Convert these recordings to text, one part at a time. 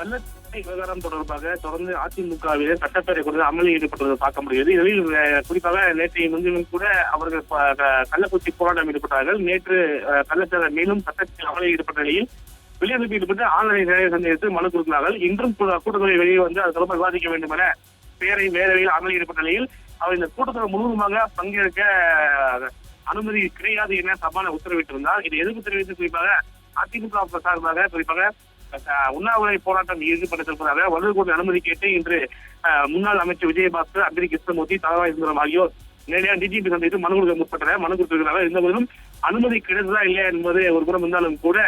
கள்ளச்சாலை விவகாரம் தொடர்பாக தொடர்ந்து அதிமுகவிலே சட்டப்பேரவை குறித்து அமளி ஈடுபட்டதை பார்க்க முடியுது. இதில் குறிப்பாக நேற்றைய முன்தினம் கூட அவர்கள் கள்ளக்குச்சி கள்ளக்குறிச்சி போராட்டம் ஈடுபட்டார்கள். நேற்று அஹ், மேலும் சட்டத்தில் அமளி ஈடுபட்ட நிலையில் வெளியுறவு ஈடுபட்டு ஆன்லைன் சந்தித்து மனு கொடுக்கிறார்கள். இன்றும் கூட- கூட்டத்தொகை வெளியே வந்து அது தொடர்பாக விவாதிக்க வேண்டும் என பேரை வேலையில் அமளி ஈடுபட்ட நிலையில் அவர் இந்த கூட்டத்தொகை முழுவதுமாக பங்கேற்க அனுமதி கிடையாது என சபான உத்தரவிட்டிருந்தார். இதை எதிர்ப்பு தெரிவித்து குறிப்பாக அதிமுக சார்பாக குறிப்பாக உண்ணாவிரை போராட்டம் ஈடுபட்டிருப்பதாக வலுக்கூட அனுமதி கேட்டு இன்று முன்னாள் அமைச்சர் விஜயபாஸ்கர் அக்ரி கிருஷ்ணமூர்த்தி தலவாய் சுந்தரம் ஆகியோர் நேரடியாக டிஜிபி சந்தித்து மனு கொடுக்க முற்பட்டனர். மனு கொடுத்திருக்கிறார்கள். இருந்த போதிலும் அனுமதி கிடைத்ததா இல்லையா என்பது ஒரு புறம் இருந்தாலும் கூட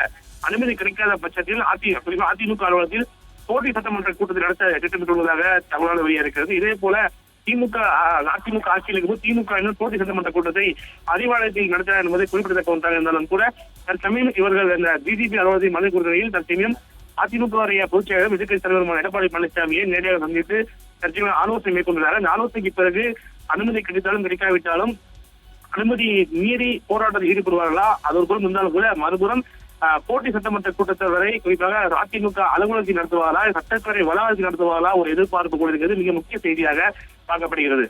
அனுமதி கிடைக்காத பட்சத்தில் அதி குறிப்பாக அதிமுக அலுவலகத்தில் போட்டி சட்டமன்ற கூட்டத்தில் நடத்த திட்டமிட்டுள்ளதாக தகவலாக வெளியே இருக்கிறது இதே போல திமுக அதிமுக ஆட்சியில் இருக்கும்போது திமுக இன்னும் போட்டி சட்டமன்ற கூட்டத்தை அறிவாலயத்தில் நடத்தினார் என்பதை குறிப்பிடத்தக்க ஒன்றாக இருந்தாலும் கூட தற்சமயம் இவர்கள் இந்த டிஜிபி அலுவலகத்தை மனு கொடுக்கையில் தற்சமயம் அதிமுக பொதுச் செயலர் எதிர்க்கட்சி தலைவருமான எடப்பாடி பழனிசாமியை நேரடியாக சந்தித்து தற்சமயம் ஆலோசனை மேற்கொண்டுள்ளார். அந்த ஆலோசனைக்கு பிறகு அனுமதி கிடைத்தாலும் கிடைக்காவிட்டாலும் அனுமதி மீறி போராட்டத்தில் ஈடுபடுவார்களா? அது ஒரு புறம் இருந்தாலும் கூட மறுபுறம் அஹ், போட்டி சட்டமன்ற கூட்டத்தொடர் வரை குறிப்பாக அதிமுக அலுவலகத்தில் நடத்துவார்களா சட்டத்துறை வளாகத்தில் நடத்துவார்களா ஒரு எதிர்பார்ப்பு கூட இருக்கிறது. மிக முக்கிய செய்தியாக பார்க்கப்படுகிறது.